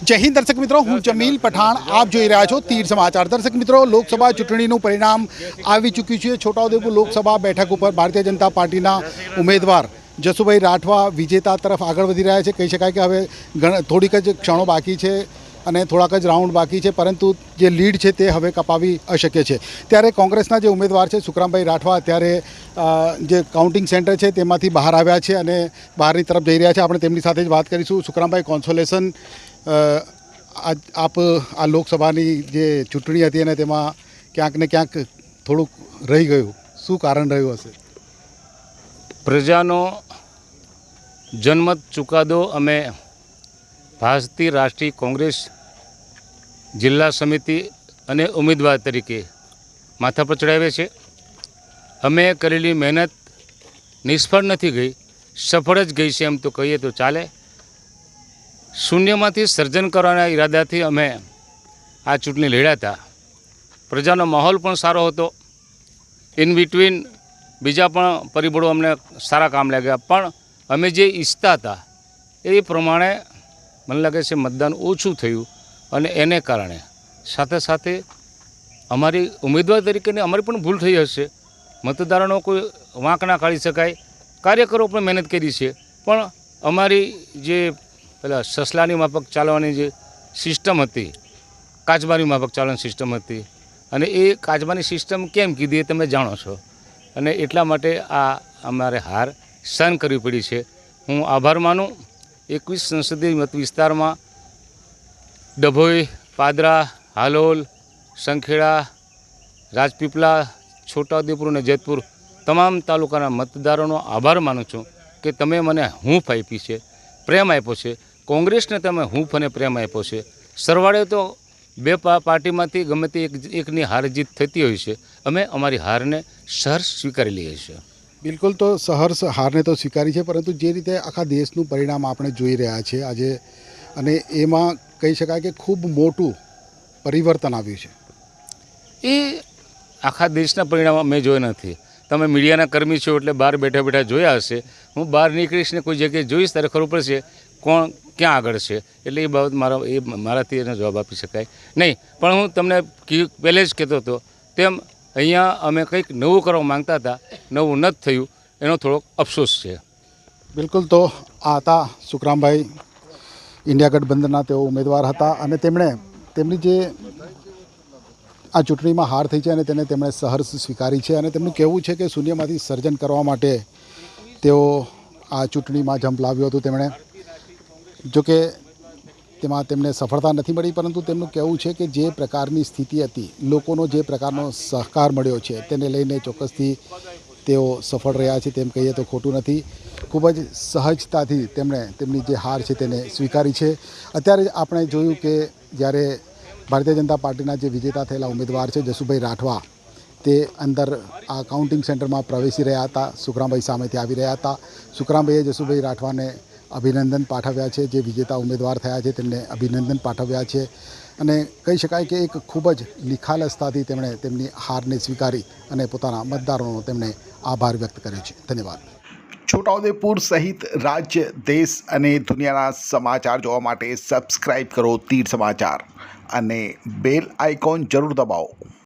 જય હિન્દ દર્શક મિત્રો, હું જમીલ પઠાણ, આપ જોઈ રહ્યા છો તીર સમાચાર. દર્શક મિત્રો, લોકસભા ચૂંટણીનું પરિણામ આવી ચૂક્યું છે. છોટાઉદેપુર લોકસભા બેઠક ઉપર ભારતીય જનતા પાર્ટીના ઉમેદવાર જસુભાઈ રાઠવા વિજેતા તરફ આગળ વધી રહ્યા છે. કહી શકાય કે હવે થોડીક જ ક્ષણો બાકી છે અને થોડાક જ રાઉન્ડ બાકી છે, પરંતુ જે લીડ છે તે હવે કપાવી અશક્ય છે. ત્યારે કોંગ્રેસના જે ઉમેદવાર છે, સુખરામભાઈ રાઠવા અત્યારે જે કાઉન્ટિંગ સેન્ટર છે તેમાંથી બહાર આવ્યા છે અને બહારની તરફ જઈ રહ્યા છે. આપણે તેમની સાથે જ વાત કરીશું. સુખરામભાઈ કોન્સોલેશન આપ આ લોકસભાની જે ચૂંટણી હતી અને તેમાં ક્યાંક ને ક્યાંક થોડુંક રહી ગયું. શું કારણ રહ્યું હશે? પ્રજાનો જનમત ચુકાદો અમે ભારતીય રાષ્ટ્રીય કોંગ્રેસ જિલ્લા સમિતિ અને ઉમેદવાર તરીકે માથા પર ચડાવે છે. અમે કરેલી મહેનત નિષ્ફળ નથી ગઈ, સફળ જ ગઈ છે એમ તો કહીએ તો ચાલે. શૂન્યમાંથી સર્જન કરવાના ઈરાદાથી અમે આ ચૂંટણી લડ્યા હતા. પ્રજાનો માહોલ પણ સારો હતો. ઇન બિટવીન બીજા પણ પરિબળો અમને સારા કામ લાગ્યા. પણ અમે જે ઈચ્છતા હતા એ પ્રમાણે મને લાગે છે મતદાન ઓછું થયું અને એને કારણે. સાથે સાથે અમારી ઉમેદવાર તરીકેની અમારી પણ ભૂલ થઈ હશે. મતદારોનો કોઈ વાંક ના કાઢી શકાય. કાર્યકરો પણ મહેનત કરી છે. પણ અમારી જે પેલા સસલાની માફક ચાલવાની જે સિસ્ટમ હતી, કાચબાની માફક ચાલવાની સિસ્ટમ હતી, અને એ કાચબાની સિસ્ટમ કેમ કીધી એ તમે જાણો છો. અને એટલા માટે આ અમારે હાર સહન કરવી પડી છે. હું આભાર માનું. એકવીસ સંસદીય મત વિસ્તારમાં ડભોઈ, પાદરા, હાલોલ, સંખેડા રાજપીપળા છોટાઉદેપુર અને જેતપુર તમામ તાલુકાના મતદારોનો આભાર માનું છું કે તમે મને હૂંફ આપી છે, પ્રેમ આપ્યો છે. કોંગ્રેસને તમે હૂંફ અને પ્રેમ આપ્યો છે. સરવાળે તો બે પાર્ટીમાંથી ગમે તે એક એકની હાર જીત થતી હોય છે. અમે અમારી હારને સહર્ષ સ્વીકારી લઈએ છીએ. બિલકુલ તો સહર્ષ હારને તો સ્વીકારી છે પરંતુ જે રીતે આખા દેશનું પરિણામ આપણે જોઈ રહ્યા છે આજે અને એમાં કહી શકાય કે ખૂબ મોટું પરિવર્તન આવ્યું છે. એ આખા દેશના પરિણામ મેં જોયા નથી. તમે મીડિયાના કર્મી છો એટલે બહાર બેઠા બેઠા જોયા હશે. હું બહાર નીકળીશ ને કોઈ જગ્યાએ જોઈશ ત્યારે ખબર પડશે કોણ ક્યાં આગળ છે? એટલે એ બાબત મારા એ મારાથી એનો જવાબ આપી શકાય. નહીં, પણ હું તમને પહેલે જ કહેતો હતો, તેમ અહીંયા અમે કંઈક નવું કરવા માંગતા હતા, નવું નથી થયું, એનો થોડોક અફસોસ છે. બિલકુલ તો આ હતા સુખરામભાઈ. ઇન્ડિયા ગઠબંધનના તેઓ ઉમેદવાર હતા અને તેમણે તેમની જે આ ચૂંટણીમાં હાર થઈ છે અને તેને તેમણે સહર્ષ સ્વીકારી છે અને તેમનું કહેવું છે કે શૂન્યમાંથી સર્જન કરવા માટે તેઓ આ ચૂંટણીમાં જંપ લાવ્યું હતું તેમણે. જોકે તેમાં તેમને સફળતા નથી મળી, પરંતુ તેમનું કહેવું છે કે જે પ્રકારની સ્થિતિ હતી, લોકોનો જે પ્રકારનો સહકાર મળ્યો છે, તેને લઈને ચોક્કસથી તેઓ સફળ રહ્યા છે. તેમ કહીએ તો ખોટું નથી. ખૂબ જ સહજતાથી તેમણે તેમની જે હાર છે તેને સ્વીકારી છે. અત્યારે આપણે જોયું કે જ્યારે ભારતીય જનતા પાર્ટીના જે વિજેતા થયેલા ઉમેદવાર છે, જસુભાઈ રાઠવા, તે અંદર આ કાઉન્ટિંગ સેન્ટરમાં પ્રવેશી રહ્યા હતા. સુખરામભાઈ સામેથી આવી રહ્યા હતા. સુખરામભાઈએ જસુભાઈ રાઠવાને અભિનંદન પાઠવ્યા છે, જે વિજેતા ઉમેદવાર થયા છે, તેમને અભિનંદન પાઠવ્યા છે. અને કહી શકાય કે એક ખૂબ જ નિખાલસતાથી તેમણે તેમની હારને સ્વીકારી અને પોતાના મતદારોનો તેમણે આભાર વ્યક્ત કર્યો છે. ધન્યવાદ. છોટાઉદેપુર સહિત રાજ્ય, દેશ અને દુનિયાના સમાચાર જોવા માટે સબસ્ક્રાઈબ કરો તીર સમાચાર અને બેલ આઇકોન જરૂર દબાવો.